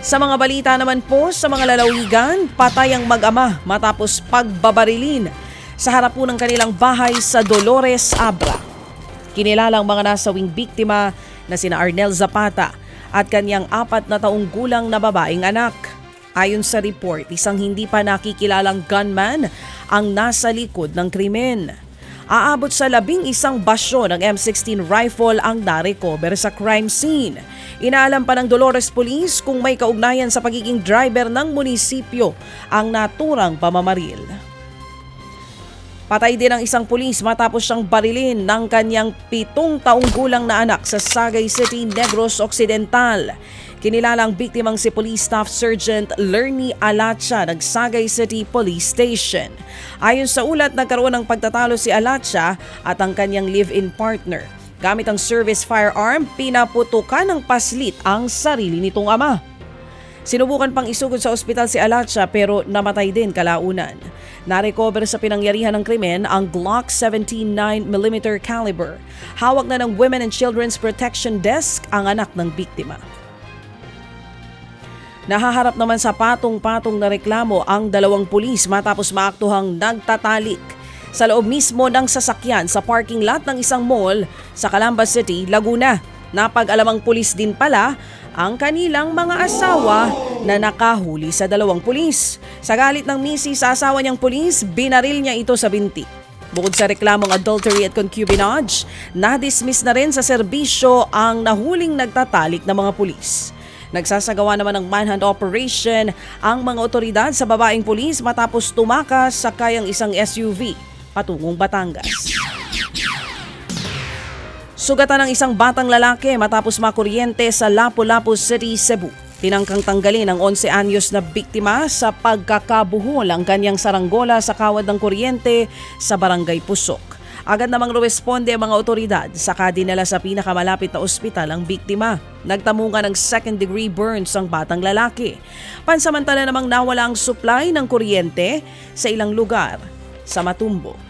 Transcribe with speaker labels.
Speaker 1: Sa mga balita naman po sa mga lalawigan, patay ang mag-ama matapos pagbabarilin sa harap po ng kanilang bahay sa Dolores Abra. Kinilalang mga nasawing biktima na sina Arnel Zapata at kanyang apat na taong gulang na babaeng anak. Ayon sa report, isang hindi pa nakikilalang gunman ang nasa likod ng krimen. Aabot sa labing isang basyo ng M16 rifle ang na-recover sa crime scene. Inaalam pa ng Dolores Police kung may kaugnayan sa pagiging driver ng munisipyo ang naturang pamamaril. Patay din ang isang pulis matapos siyang barilin ng kanyang pitong taong gulang na anak sa Sagay City, Negros Occidental. Kinilalang biktimang si Police Staff Sergeant Lerny Alacha ng Sagay City Police Station. Ayon sa ulat, nagkaroon ng pagtatalo si Alacha at ang kanyang live-in partner. Gamit ang service firearm, pinaputukan ng paslit ang sarili nitong ama. Sinubukan pang isugod sa ospital si Alacha pero namatay din kalaunan. Narecover sa pinangyarihan ng krimen ang Glock 17 9mm caliber. Hawak na ng Women and Children's Protection Desk ang anak ng biktima. Nahaharap naman sa patong-patong na reklamo ang dalawang pulis matapos maaktuhang nagtatalik sa loob mismo ng sasakyan sa parking lot ng isang mall sa Calamba City, Laguna. Napag-alamang pulis din pala ang kanilang mga asawa na nakahuli sa dalawang pulis. Sa galit ng misi sa asawa niyang pulis, binaril niya ito sa binti. Bukod sa reklamong adultery at concubinage, na-dismiss na rin sa serbisyo ang nahuling nagtatalik na mga pulis. Nagsasagawa naman ng manhunt operation ang mga otoridad sa babaeng pulis matapos tumakas sa kayang isang SUV patungong Batangas. Sugatan ng isang batang lalaki matapos makuryente sa Lapu-Lapu City, Cebu. Tinangkang tanggalin ang 11 anyos na biktima sa pagkakabuhol ang kanyang saranggola sa kawad ng kuryente sa barangay Pusok. Agad namang responde ang mga otoridad saka dinala sa pinakamalapit na ospital ang biktima. Nagtamungan ng second degree burns ang batang lalaki. Pansamantala namang nawala ang supply ng kuryente sa ilang lugar sa Matumbo.